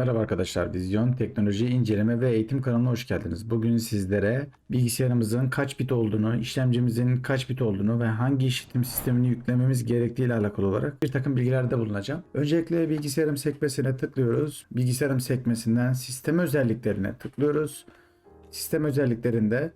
Merhaba arkadaşlar, Vizyon Teknoloji İnceleme ve Eğitim kanalına hoş geldiniz. Bugün sizlere bilgisayarımızın kaç bit olduğunu, işlemcimizin kaç bit olduğunu ve hangi işletim sistemini yüklememiz gerektiği ile alakalı olarak bir takım bilgilerde bulunacağım. Öncelikle bilgisayarım sekmesine tıklıyoruz. Bilgisayarım sekmesinden sistem özelliklerine tıklıyoruz. Sistem özelliklerinde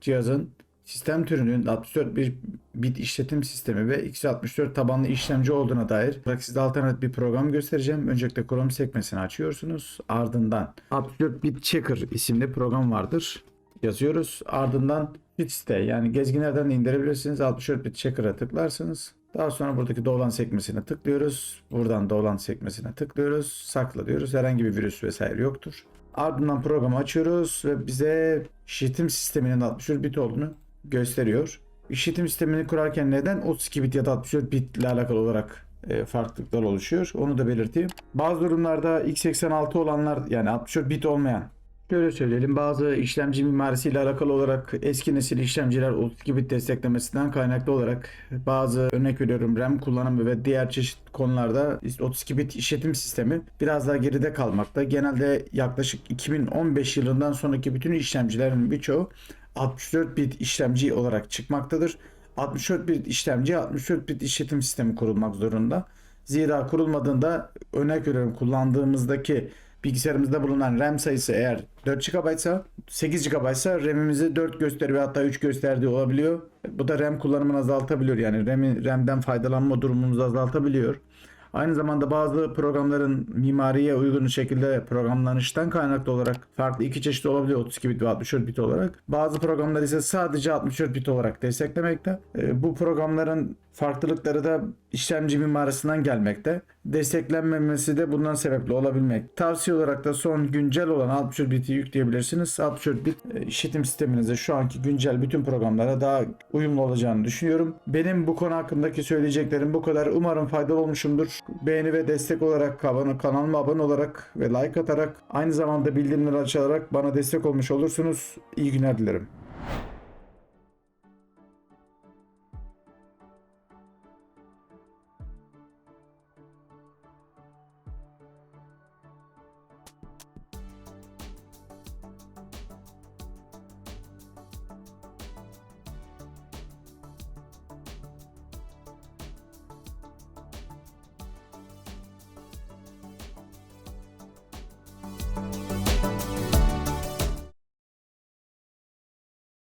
cihazın sistem türünün 64 bir bit işletim sistemi ve x64 tabanlı işlemci olduğuna dair size alternatif bir program göstereceğim. Öncelikle Chrome sekmesini açıyorsunuz. Ardından 64 bit checker isimli program vardır. Yazıyoruz. Ardından bit site yani gezginlerden de indirebilirsiniz. 64 bit checker'a tıklarsınız. Daha sonra buradaki dolan sekmesine tıklıyoruz. Buradan dolan sekmesine tıklıyoruz. Sakla diyoruz. Herhangi bir virüs vesaire yoktur. Ardından programı açıyoruz ve bize işletim sisteminin 64 bit olduğunu gösteriyor. İşletim sistemini kurarken neden 32 bit ya da 64 bit ile alakalı olarak e, farklılıklar oluşuyor? Onu da belirteyim. Bazı durumlarda x86 olanlar yani 64 bit olmayan Şöyle söyleyelim bazı işlemci mimarisiyle alakalı olarak eski nesil işlemciler 32 bit desteklemesinden kaynaklı olarak bazı örnek veriyorum RAM kullanımı ve diğer çeşit konularda 32 bit işletim sistemi biraz daha geride kalmakta. Genelde yaklaşık 2015 yılından sonraki bütün işlemcilerin birçoğu 64 bit işlemci olarak çıkmaktadır. 64 bit işlemci 64 bit işletim sistemi kurulmak zorunda. Zira kurulmadığında örnek veriyorum kullandığımızdaki bilgisayarımızda bulunan RAM sayısı eğer 4 GB ise 8 GB ise RAM'imizi 4 gösteriyor hatta 3 gösterdiği olabiliyor. Bu da RAM kullanımını azaltabiliyor. Yani RAM, RAM'den faydalanma durumumuzu azaltabiliyor. Aynı zamanda bazı programların mimariye uygun şekilde programlanıştan kaynaklı olarak farklı iki çeşit olabiliyor 32 bit ve 64 bit olarak. Bazı programlar ise sadece 64 bit olarak desteklemekte. E, Bu programların farklılıkları da işlemci mimarisinden gelmekte. Desteklenmemesi de bundan sebepli olabilmek. Tavsiye olarak da son güncel olan 64 biti yükleyebilirsiniz. 64 bit e, işletim sisteminize şu anki güncel bütün programlara daha uyumlu olacağını düşünüyorum. Benim bu konu hakkındaki söyleyeceklerim bu kadar. Umarım faydalı olmuşumdur. Beğeni ve destek olarak kanalıma abone olarak ve like atarak aynı zamanda bildirimleri açarak bana destek olmuş olursunuz. İyi günler dilerim.